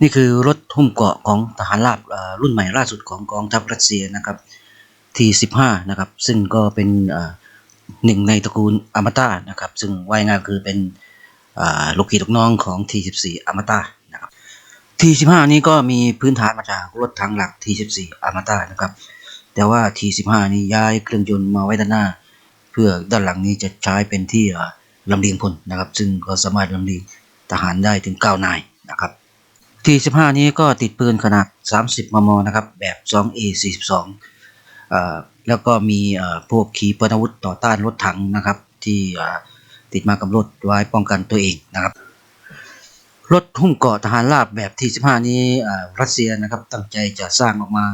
นี่คือรถหุ้มเกาะของทหารราบรุ่นใหม่ล่าสุดของกองทัพรัสเซียนะครับ T15 นะครับ ซึ่งก็เป็นหนึ่งในตระกูลอมตะนะครับ ซึ่งว่ายง่ายคือเป็นลูกพี่ลูกน้องของ T14 อมตะนะครับ T15 นี้ก็มีพื้นฐานมาจากรถถังหลัก T14 อมตะนะครับ แต่ว่า T15 นี้ย้ายเครื่องยนต์มาไว้ด้านหน้า เพื่อด้านหลังนี้จะใช้เป็นที่ลำเลียงพลนะครับ ซึ่งก็สามารถลำเลียงทหารได้ถึง9นายนะครับ T15 นี้ก็ติดปืนขนาด 30 มม นะครับ แบบ 2A42 แล้วก็มีพวกขีปนาวุธต่อต้านรถถังนะครับ ที่ติดมากับรถไว้ป้องกันตัวเองนะครับ รถหุ้มเกาะทหารราบแบบ T15 นี้รัสเซียนะครับตั้งใจจะสร้างออกมา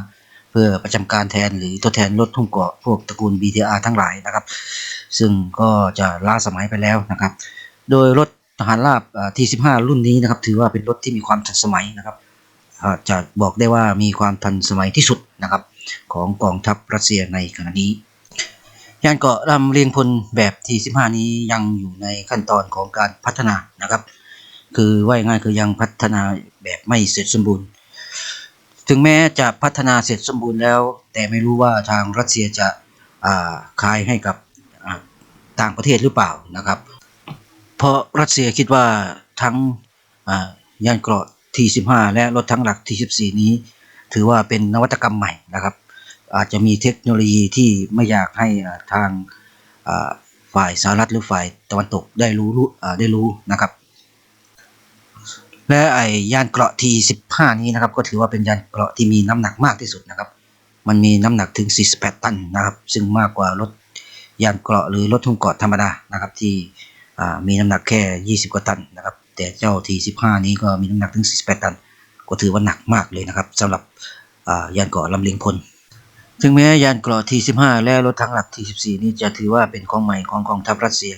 เพื่อประจำการแทนหรือทดแทนรถหุ้มเกาะพวกตระกูล BTR ทั้งหลายนะครับ ซึ่งก็จะล้าสมัยไปแล้วนะครับ โดยรถ ทหารราบเอ่อ T15 รุ่นนี้นะครับ ถือว่าเป็นรถที่มีความทันสมัยนะครับจะบอกได้ว่ามีความทันสมัยที่สุดนะครับ ของกองทัพรัสเซียในขณะนี้ ยานเกราะลำเลียงพลแบบ T15 นี้ยังอยู่ในขั้นตอนของการพัฒนานะครับ คือว่าง่ายคือยังพัฒนาแบบไม่เสร็จสมบูรณ์ถึงแม้จะพัฒนาเสร็จสมบูรณ์แล้ว แต่ไม่รู้ว่าทางรัสเซียจะอ่าขายให้กับต่างประเทศหรือเปล่านะครับ เพราะรัสเซียคิดว่าทั้งยานเกราะ T15 และรถทั้งหลัก T14 นี้ ถือว่าเป็นนวัตกรรมใหม่นะครับ อาจจะมีเทคโนโลยีที่ไม่อยากให้ทางฝ่ายสหรัฐหรือฝ่ายตะวันตกได้รู้ได้รู้นะครับ และไอยานเกราะ T15 นี้นะครับ ก็ถือว่าเป็นยานเกราะที่มีน้ำหนักมากที่สุดนะครับ มันมีน้ำหนักถึง 48 ตันนะครับ ซึ่งมากกว่ารถยานเกราะหรือรถทุ่งเกราะธรรมดานะครับที่ มีน้ำหนักแค่ 20 กว่าตันนะครับ แต่เจ้า T15 นี้ก็มีน้ำหนักถึง 48 ตัน ก็ถือว่าหนักมากเลยนะครับสำหรับยานเกราะลำเลียงพล ถึงแม้ยานเกราะ T15 และรถถังหลัก T14 นี้จะถือว่าเป็นของใหม่ของกองทัพรัสเซีย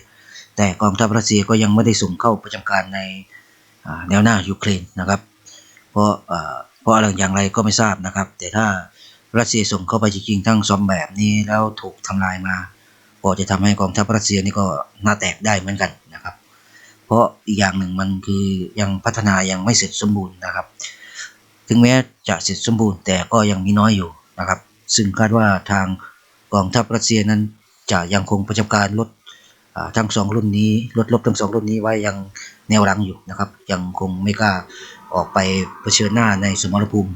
แต่กองทัพรัสเซียก็ยังไม่ได้ส่งเข้าประจำการในแนวหน้ายูเครนนะครับ เพราะอ่าเพราะอะไรอย่างไรก็ไม่ทราบนะครับ แต่ถ้ารัสเซียส่งเข้าไปจริงๆทั้งสองแบบนี้แล้วถูกทำลายมา ก็จะทำให้กองทัพรัสเซียนี่ก็หน้าแตกได้เหมือนกันนะครับ เพราะอีกอย่างหนึ่งมันคือยังพัฒนายังไม่เสร็จสมบูรณ์นะครับ ถึงแม้จะเสร็จสมบูรณ์แต่ก็ยังมีน้อยอยู่นะครับ ซึ่งคาดว่าทางกองทัพรัสเซียนั้นจะยังคงประจำการรถอ่าทั้งสองรุ่นนี้รถรบทั้งสองรุ่นนี้ไว้ยังแนวหลังอยู่นะครับ ยังคงไม่กล้าออกไปเผชิญหน้าในสมรภูมิ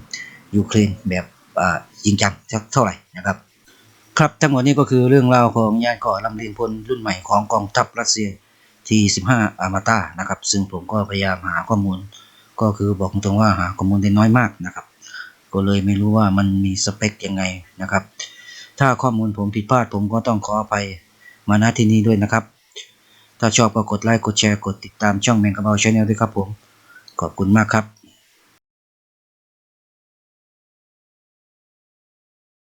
ยูเครนแบบจริงจังเท่าไหร่นะครับ ครับทั้งหมดนี้ก็คือเรื่องราวของยานเกาะลำเลียงพลรุ่นใหม่ของกองทัพรัสเซีย T15 อามาตานะครับ ซึ่งผมก็พยายามหาข้อมูล ก็คือบอกตรงๆว่าหาข้อมูลได้น้อยมากนะครับ ก็เลยไม่รู้ว่ามันมีสเปคยังไงนะครับ ถ้าข้อมูลผมผิดพลาดผมก็ต้องขออภัยมาณที่นี้ด้วยนะครับ ถ้าชอบก็กดไลค์กดแชร์กดติดตามช่องแมงกะเบาชาแนลด้วยครับผม ขอบคุณมากครับ